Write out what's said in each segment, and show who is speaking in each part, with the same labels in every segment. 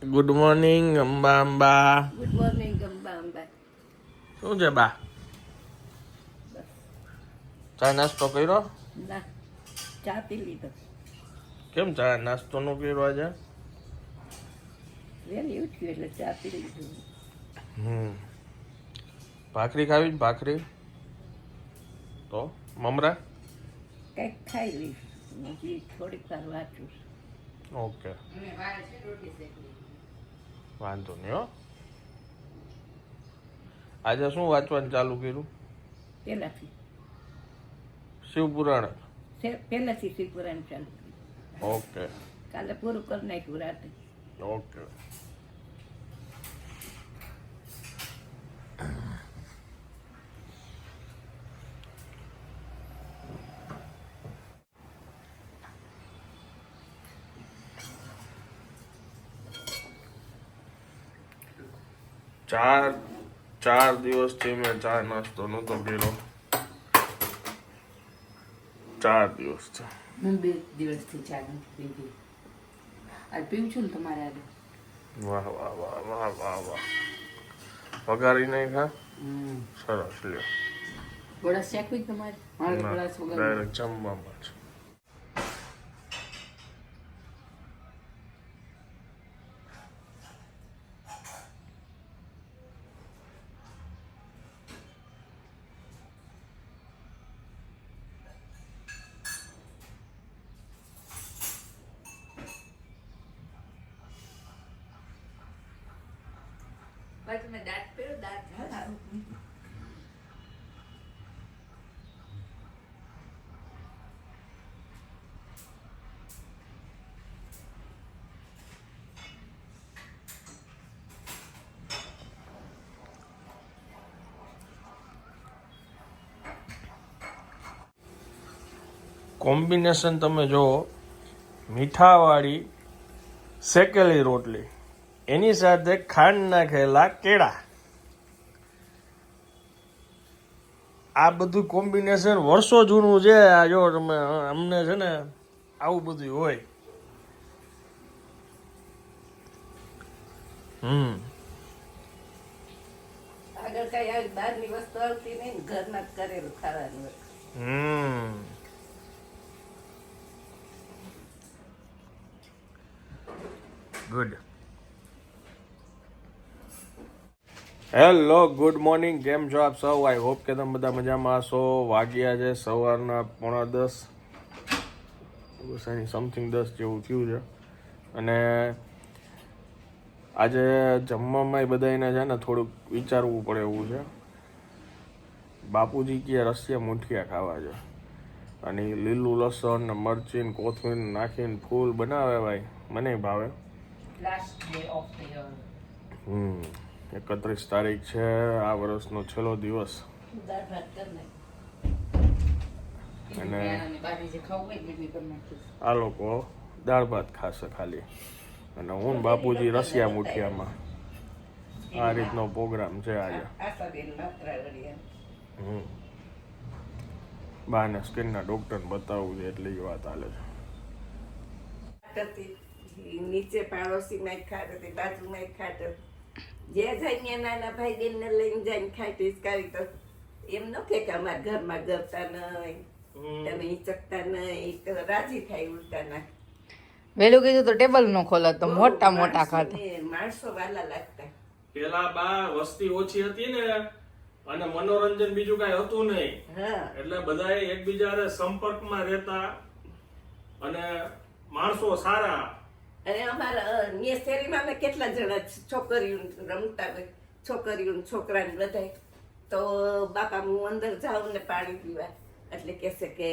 Speaker 1: Good morning Amba Amba
Speaker 2: good morning Amba Amba
Speaker 1: શું છે બા? ચા નાસ્તો કર્યો?
Speaker 2: ના ચા પી લીધો.
Speaker 1: કેમ ચા નાસ્તો નો કર્યો આજે?
Speaker 2: વહેલી ઉઠ્યું એટલે ચા પી લીધું.
Speaker 1: હમ. ભાખરી ખાવી ભાખરી? તો મમરા?
Speaker 2: કંઈક ખાઈ લઈશ. થોડીક વાર વાંચું.
Speaker 1: ઓકે. વાંધો નહીં હો. આજે શું વાંચવાનું ચાલુ કર્યું?
Speaker 2: પહેલાંથી.
Speaker 1: શિવપુરાણ.
Speaker 2: સે- પહેલાંથી શિવપુરાણ ચાલુ કર્યું.
Speaker 1: ઓકે.
Speaker 2: કાલે પૂરું કરી નાખ્યું રાતે.
Speaker 1: ઓકે. ચાર ચાર દિવસથી મેં ચા નાસ્તો નહોતો કર્યો. ચાર દિવસ છે.
Speaker 3: મેં બે દિવસથી ચા નથી પીધી આજ પીવું છું ને તમારે આજે?
Speaker 1: વાહ વાહ વાહ વાહ વાહ વાહ. વઘારી નહીં ખા. સરસ લ્યો.
Speaker 3: વડા શેકવી તમારે? મારે વડા વગર
Speaker 1: ડાયરેક્ટ જમવામાં જ.
Speaker 2: પછી મેં દાંત પહેર્યો દાંત.
Speaker 1: કોમ્બિનેશન તમે જુઓ મીઠાવાળી શેકેલી રોટલી એની સાથે ખાંડ નાખેલા કેળા. આ બધું કોમ્બિનેશન વર્ષો જૂનું છે આ જો તમે અમને છે ને આવું બધું હોય. હમ.
Speaker 2: આગળ કઈ આવી બહારની વસ્તુ આવતી નહીં ઘરના કરેલું ખાવાનું
Speaker 1: હમ. Good hello good morning. કેમ છો આપ સૌ? આઈ હોપ કે તમે બધા મજામાં હશો. વાગ્યા છે સવારના પોણા દસ. સમથિંગ દસ જેવું થયું છે. અને આજે જમવામાં બધાને છે ને થોડુંક વિચારવું પડે એવું છે. બાપુજી કે રસિયા મૂઠિયા ખાવા છે. અને લીલું લસણ ને મરચી ને કોથમીર નાખીને ફૂલ બનાવે ભાઈ. મને ભાવે. હમ. એકત્રીસ તારીખ છે આ વર્ષનો છેલ્લો દિવસ.
Speaker 2: દાળ ભાત કરી નાખ.
Speaker 1: અને આ લોકો દાળ ભાત ખાશે ખાલી. અને હું બાપુજી રસિયા મુઠિયામાં. આ રીતનો પ્રોગ્રામ છે આજે. હમ. બાને સ્કિનના ડોક્ટરને બતાવવું છે એટલે એ વાત હાલે છે.
Speaker 2: નીચે પાડોશીમાં એક ખાટ હતી બાજુમાં એક ખાટ હતી. જે જાય ત્યાં નાના ભાઈ બેનને લઈને જાય ને ખાય પિચકારી તો એમ ન કે કે અમારા ઘરમાં ગરતા નહીં તમે ચકતા નહીં તો રાજી થાય ઉલટા ના.
Speaker 3: વેલું કીધું તો ટેબલ નો ખોલત તો મોટા મોટા ખાતા
Speaker 2: માણસો વાલા લાગતા.
Speaker 1: પેલા બા વસ્તી ઓછી હતી ને અને મનોરંજન બીજું કઈ હતું નહીં
Speaker 2: હા.
Speaker 1: એટલે બધાએ એકબીજા સંપર્કમાં રહેતા અને માણસો સારા.
Speaker 2: અને અમારા અહીંયા શેરીમાં અમે કેટલા જણા છોકરીઓ રમતા હોય છોકરીઓ છોકરાને બધાય. તો બાપા હું અંદર જાઉં ને પાણી પીવા. એટલે કહેશે કે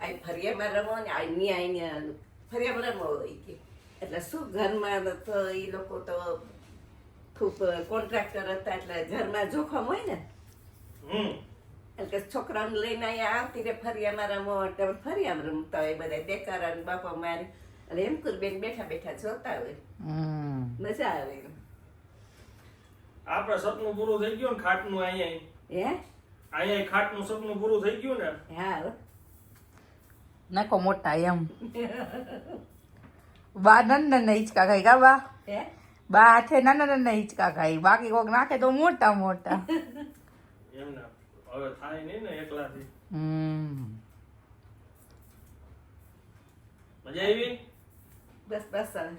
Speaker 2: આ ફરિયામાં રમો ને અહીંયા અહીંયા ફરિયામાં રમો હોય કે. એટલે શું ઘરમાં તો એ લોકો તો ખૂબ કોન્ટ્રાક્ટર હતા એટલે ઘરમાં જોખમ હોય ને.
Speaker 1: હમ.
Speaker 2: એટલે કે છોકરાઓને લઈને અહીંયા આવતી રે ફરિયામાં રમો એટલે ફરિયામાં રમતા હોય બધા દેકારા બાપા મારી અને એમ બેન બેઠા બેઠા જોતા હોય
Speaker 3: હમ
Speaker 2: મજા આવે
Speaker 1: આપડે સપનું પૂરું થઈ ગયું ને ખાટનું અહીંયા
Speaker 2: હે
Speaker 1: અહીંયા ખાટનું સપનું પૂરું થઈ ગયું ને?
Speaker 2: હા
Speaker 3: નાખો મોટા એમ બા નાના નાના હિંચકા ખાઈ કા બા
Speaker 2: હે
Speaker 3: બા હાથે નાના નાના હિંચકા ખાઈ બાકી કોક નાખે તો મોટા મોટા
Speaker 1: હવે થાય નહીં ને એકલાથી
Speaker 3: હમ
Speaker 1: મજા આવી
Speaker 2: બસ બસ હવે.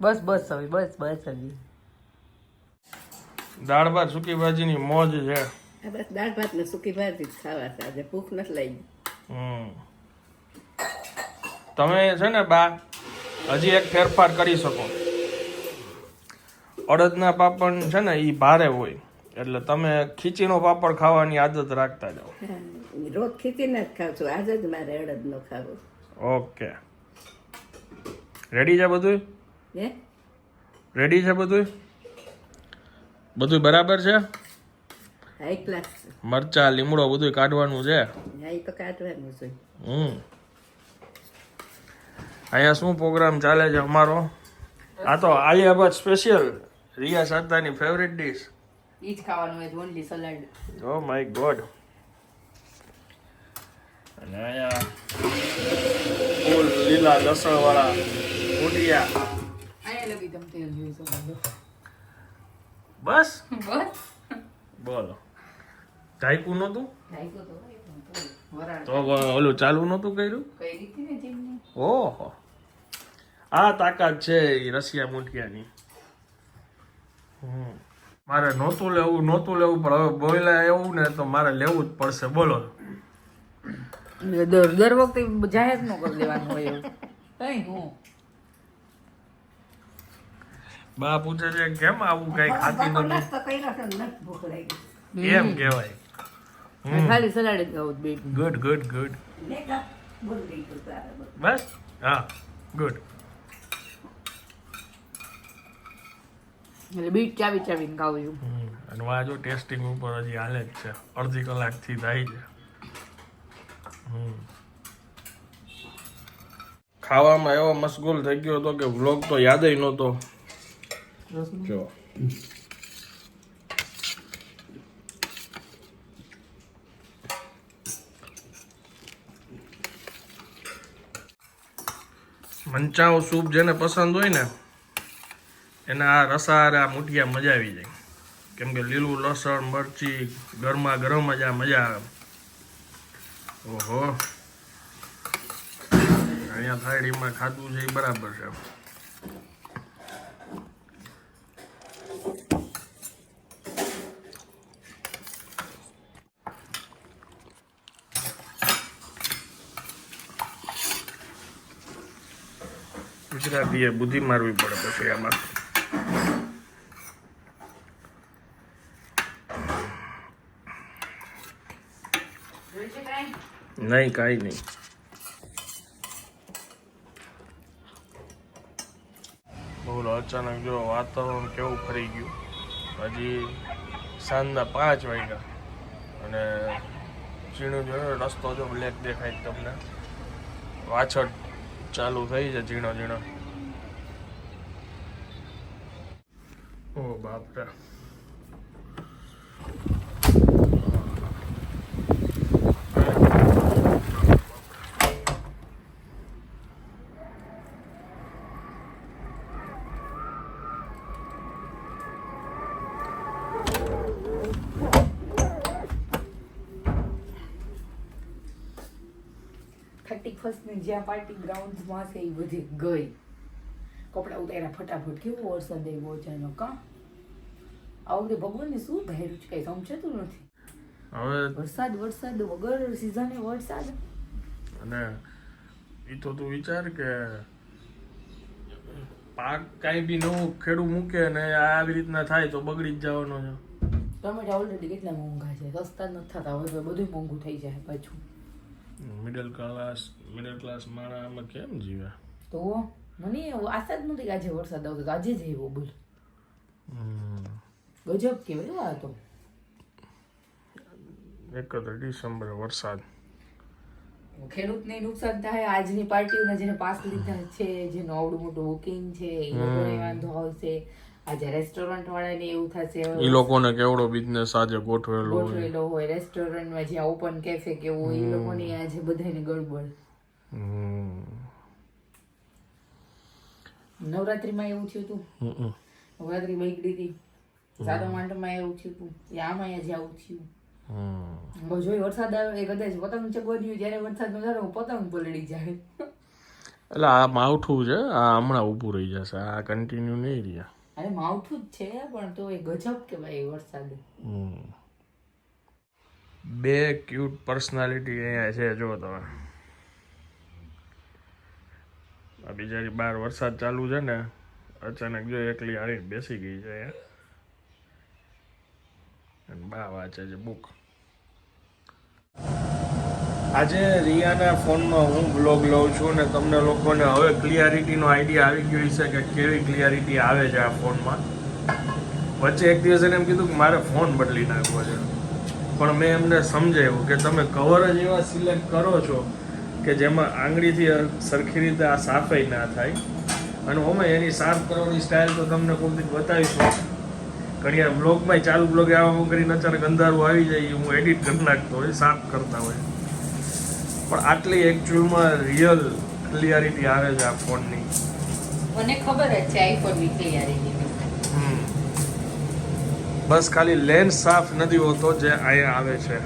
Speaker 3: બસ બસ હવે બસ બસ હવે.
Speaker 1: દાળ ભાત સૂકી ભાજીની મોજ છે.
Speaker 2: બસ દાળ ભાત ને સૂકી ભાજી જ ખાવા છે આજે ભૂખ નથી લાગી.
Speaker 1: હમ. તમે છે ને બા હજી એક ફેરફાર કરી શકો. અડદના પાપડ છે ને એ ભારે હોય એટલે તમે ખીચીનો પાપડ ખાવાની આદત રાખતા જાઓ.
Speaker 2: રોજ ખીચીને જ ખાવ છું આજે જ મારે અડદનો ખાવો.
Speaker 1: ઓકે. રેડી છે બધું રેડી છે બધું બધું બરાબર છે? મરચા લીમડો બધું કાઢવાનું છે? હમ. અહીંયા શું પ્રોગ્રામ ચાલે છે અમારો? આ તો આલિયા ભટ્ટ સ્પેશિયલ રિયા શારદાની ફેવરેટ ડીશ
Speaker 3: ઈ જ ખાવાનું હોય only salad
Speaker 1: oh my god અને અહીંયા ફૂલ લીલા લસણ વાળા ભૂટિયા
Speaker 3: અહીંયા લગી તમે તેલ જોઈ શકો છો.
Speaker 1: બસ?
Speaker 3: બસ.
Speaker 1: બોલો. ઢાંકવું નહોતું?
Speaker 3: તો
Speaker 1: ઓલું ચાલુ નહોતું કર્યું?
Speaker 3: કઈ રીતે
Speaker 1: ઓહો. આ તાકાત છે એ રશિયા મુઠિયાની હમ. મારે નહોતું લેવું નહોતું લેવું પણ હવે બોયલા એવું ને તો મારે લેવું જ પડશે. બોલો.
Speaker 3: દર દર વખતે જાહેર ન કરી દેવાનું હોય એવું. કઈ હું?
Speaker 1: બા પૂછે છે કેમ આવું કઈ ખાતી નથી?
Speaker 2: નાસ્તો કર્યો છે ને નથી ભૂખ લાગી.
Speaker 1: એમ કહેવાય.
Speaker 3: ખાલી સલાડ જ ખાવું બે
Speaker 1: ગુડ ગુડ ગુડ. બસ? હા ગુડ
Speaker 3: એટલે બીટ ચાવી ચાવીને ખાવું છું.
Speaker 1: અને વાજો ટેસ્ટિંગ ઉપર હજી હાલે જ છે. અડધી કલાકથી થાય છે. હમ. ખાવામાં એવો મશગુલ થઈ ગયો હતો કે વ્લોગ તો યાદ નહોતો. જો મંચાઓ સૂપ જેને પસંદ હોય ને એના આ રસારા મુઠિયા મજા આવી જાય. કેમ કે લીલું લસણ મરચી ગરમા ગરમ જ આ મજા આવે. ઓહો. અહીંયા થાળીમાં ખાધું છે એ બરાબર છે. ગુજરાતીએ બુદ્ધિ મારવી પડે પછી આમાં. નહીં, કાંઈ નહીં. બોલો, અચાનક જો વાતાવરણ કેવું ફરી ગયું? હજી સાંજના પાંચ વાગ્યા. અને ઝીણું જોયું રસ્તો જો બ્લેક દેખાય તમને. વાછળ ચાલુ થઈ છે ઝીણો ઝીણો ઓ બાપરે.
Speaker 3: થર્ટી ફર્સ્ટની જ્યાં પાર્ટી ગ્રાઉન્ડમાં છે એ બધી ગઈ. કપડાં ઉતાર્યા ફટાફટ. કેવો વરસાદ આવ્યો અચાનક કા? આ વખતે ભગવાનને શું ધાર્યું છે? કંઈ સમજાતું નથી.
Speaker 1: હવે
Speaker 3: વરસાદ વરસાદ વગર સિઝને વરસાદ.
Speaker 1: અને એ તો તું વિચાર કે પાક કાંઈ બી નવું ખેડૂ મૂકે ને આવી રીતના થાય તો બગડી જ જવાનો છે.
Speaker 3: ટમેટા ઓલરેડી કેટલા મોંઘા છે? સસ્તા નથી થતા. હવે બધું મોંઘું થઈ જાય પાછું.
Speaker 1: મિડલ ક્લાસ મિડલ ક્લાસ માણસ આમાં કેમ જીવે?
Speaker 3: તો મને એવું આશા જ નથી કે આજે વરસાદ આવતો આજે જ એવો બોલ. ગજબ કેવાય એવો તો
Speaker 1: એકત્રીસ ડિસેમ્બર વરસાદ.
Speaker 3: ખેડૂતને નુકસાન થાય આજની પાર્ટીઓના જેને પાસ લીધા છે જેનું આવડું મોટું બુકિંગ છે એ લોકોને વાંધો આવશે. આજે રેસ્ટોરન્ટ વાળાને એવું થશે
Speaker 1: એ લોકોને કેવડો બિઝનેસ આજે ગોઠવેલો હોય.
Speaker 3: ગોઠવેલો હોય. રેસ્ટોરન્ટમાં જ્યાં ઓપન કેફે કેવું હોય એ લોકોની આજે બધાને ગડબડ. નવરાત્રીમાં એવું થયું હતું નવરાત્રી બગડી હતી સાદો માંડમાં એવું થયું હતું કે આમાં અહીંયા આવું થયું. જોઈ વરસાદ આવે એ કદાચ પતંગ ચગવાનું જ્યારે વરસાદ થાય પતંગ પલળી જાય.
Speaker 1: એટલે આ માવઠું છે આ હમણાં ઊભું રહી જશે. આ કન્ટિન્યુ નહીં રહ્યા.
Speaker 3: અરે માવઠું જ છે, પણ તો એ ગજબ કહેવાય વરસાદ.
Speaker 1: હમ. બે ક્યુટ પર્સનાલિટી અહીંયા છે, જો તમે. આ બિચારી બાર વરસાદ ચાલુ છે ને, અચાનક જો એકલી આવી બેસી ગઈ છે અને બા વાંચે છે બુક આજે રિયાના ફોનમાં હું બ્લોગ લઉં છું ને તમને લોકોને હવે ક્લિયરિટીનો આઈડિયા આવી ગયો છે કે કેવી ક્લિયરિટી આવે છે આ ફોનમાં. વચ્ચે એક દિવસ એને એમ કીધું કે મારે ફોન બદલી નાખવો છે. પણ મેં એમને સમજાવ્યું કે તમે કવર જ એવા સિલેક્ટ કરો છો કે જેમાં આંગળીથી સરખી રીતે આ સાફાઈ ના થાય. અને ઓમે એની સાફ કરવાની સ્ટાઇલ તો તમને કોઈ દી બતાવીશું. ઘણી બ્લોગમાં ચાલુ બ્લોગ આવા કરીને અચાનક અંધારું આવી જાય હું એડિટ કરી નાખતો હોય, સાફ કરતા હોય. પણ આટલી એકચ્યુઅલમાં રિયલ ક્લિયરિટી આવે છે આ ફોનની
Speaker 3: મને ખબર જ છે આઈફોનની
Speaker 1: ક્લિયરિટી બસ ખાલી લેન્સ સાફ નથી હોતો જે અહીંયા આવે છે.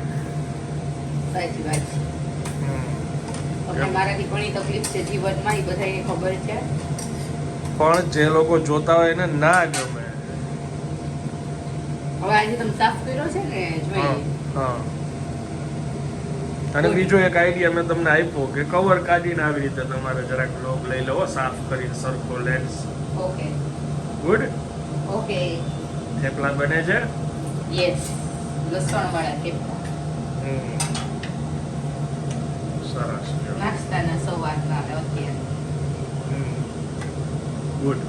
Speaker 3: સાચી વાત છે. મારાથી ઘણી તકલીફ છે જીવનમાં એ બધાને ખબર છે.
Speaker 1: પણ જે લોકો જોતા હોય એને ના ગમે.
Speaker 3: હવે આજે તમે સાફ કર્યો છે ને જોઈએ
Speaker 1: હા. અને બીજો એક આઈડિયા મેં તમને આપ્યો કે કવર કાઢીને આવી રીતે તમારે જરાક લોગ લઈ લેવો સાફ કરીને સરખો lens
Speaker 3: okay.
Speaker 1: Good
Speaker 3: okay.
Speaker 1: Thepla બને છે?
Speaker 3: યસ લસણ વાળા થેપલા.
Speaker 1: સરસ.
Speaker 3: નાસ્તાના સવારના અત્યારે.
Speaker 1: ગુડ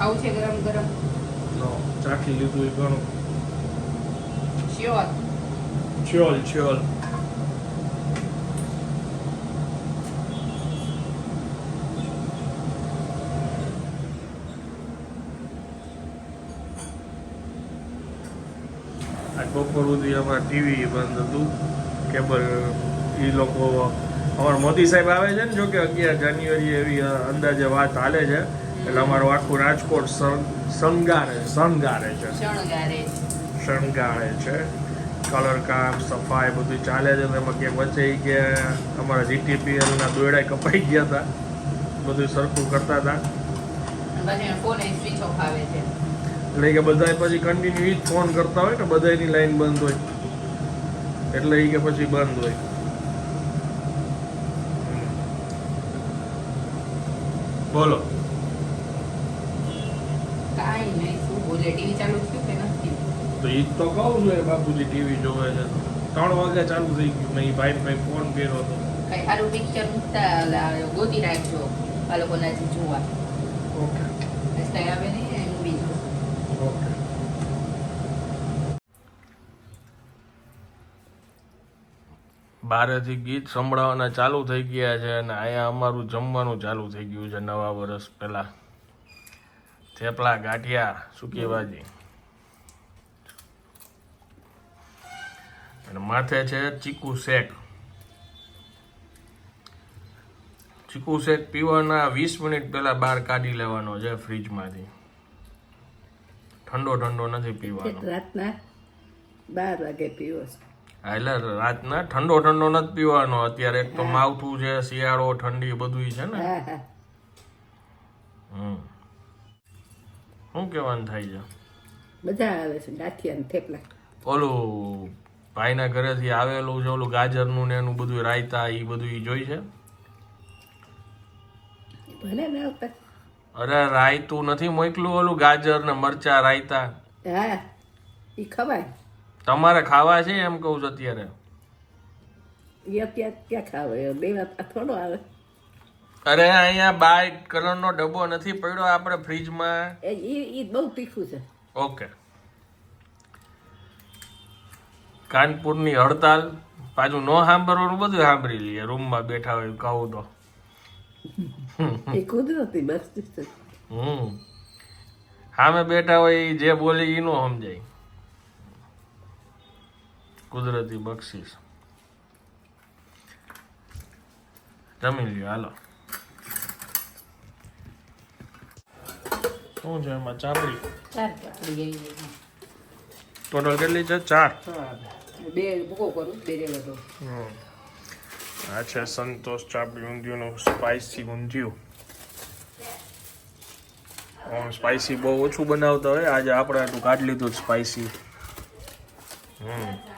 Speaker 3: આવું છે ગરમ ગરમ?
Speaker 1: નો ચાખી લીધું એ ઘણું.
Speaker 3: શ્યોર
Speaker 1: ચ્યોલ ચોલ આ બપોર સુધી અમારા ટીવી બંધ હતું. કેબલ એ લોકો અમારા મોદી સાહેબ આવે છે ને જો કે અગિયાર જાન્યુઆરી એવી અંદાજે વાત હાલે છે. એટલે અમારું આખું રાજકોટ શણગારે શણગારે છે.
Speaker 3: શણગારે
Speaker 1: છે. કલર કામ સફાઈ બધું ચાલે છે. એમાં કે વચ્ચે કે અમારા જીટીપીએલના દોયડા કપાઈ ગયા હતા. બધું સરખું કરતા હતા.
Speaker 3: ફોન સ્વિચ ઓફ આવે છે.
Speaker 1: એટલે કે બધા પછી કન્ટિન્યુ જ ફોન કરતા હોય ને બધાની લાઈન બંધ હોય. એટલે એ કે પછી બંધ હોય. બોલો.
Speaker 3: નહીં શું બોલે? ટીવી ચાલુ કે નથી?
Speaker 1: તો ઈ તો કહું છું એ બાપુજી ટીવી જોવે છે. ત્રણ વાગે ચાલુ થઈ ગયું. નહીં ભાઈ ભાઈ ફોન કર્યો હતો.
Speaker 3: કઈ સારું પિક્ચર મૂકતા ગોતી રાખજો. આ લોકોના જોવા.
Speaker 1: ઓકે.
Speaker 3: આવે નહીં ને મૂવી જોશું
Speaker 1: ઓકે બારેથી ગીત સંભળાવવાના ચાલુ થઈ ગયા છે અને અહીંયા અમારું જમવાનું ચાલુ થઈ ગયું છે નવા વર્ષ પહેલા. થેપલા, ગાંઠિયા, સૂકી ભાજી. અને માથે છે ચીકુ શેક. ચીકુ શેક પીવાના વીસ મિનિટ પહેલા બહાર કાઢી લેવાનો છે ફ્રીજમાંથી. ઠંડો ઠંડો નથી પીવાનો.
Speaker 2: રાતના બાર વાગે પીવો છો.
Speaker 1: હા, એટલે રાતના ઠંડો ઠંડો નથી પીવાનો. અત્યારે એક તો માવઠું છે શિયાળો ઠંડી બધું છે ને. હમ. શું કહેવાનું થાય છે?
Speaker 2: બધા આવે છે ગાંઠિયા થેપલા.
Speaker 1: ઓલું ભાઈના ઘરેથી આવેલું છે ઓલું ગાજરનું ને એનું બધું રાયતા એ બધું ઈ જોઈ છે?
Speaker 2: ભલે ને આવતા.
Speaker 1: અરે રાયતું નથી મોકલું ઓલું ગાજર ને મરચા રાયતા.
Speaker 2: હા એ ખવાય.
Speaker 1: તમારે ખાવા છે એમ કહું છું અત્યારે?
Speaker 2: એ અત્યારે ક્યાં ખાવે? થોડો આવે.
Speaker 1: અરે અહીંયા બાય કલરનો ડબ્બો નથી પડ્યો આપણે ફ્રીજમાં.
Speaker 2: એ ઈ બહુ તીખું છે.
Speaker 1: ઓકે. કાનપુરની હડતાલ. પાછું ન સાંભળવાનું બધું સાંભળી લઈએ. રૂમમાં બેઠા હોય કહું તો.
Speaker 2: એ કુદરતી બસ
Speaker 1: હમ. સામે બેઠા હોય જે બોલે એ નો સમજાય. કુદરતી બક્ષિસ. જમી લ્યો હાલો. શું છે એમાં ચાપડી?
Speaker 3: ચાર ચાપડી
Speaker 1: ટોટલ કેટલી છે? ચાર?
Speaker 3: બે ભૂકો કરું બે રેલો
Speaker 1: હમ. આ છે સંતોષ ચાપડી ઊંધિયુંનું સ્પાઇસી ઊંધિયું. સ્પાઇસી બહુ ઓછું બનાવતા હોય આજે આપણે આટલું કાઢી લીધું સ્પાઇસી હમ.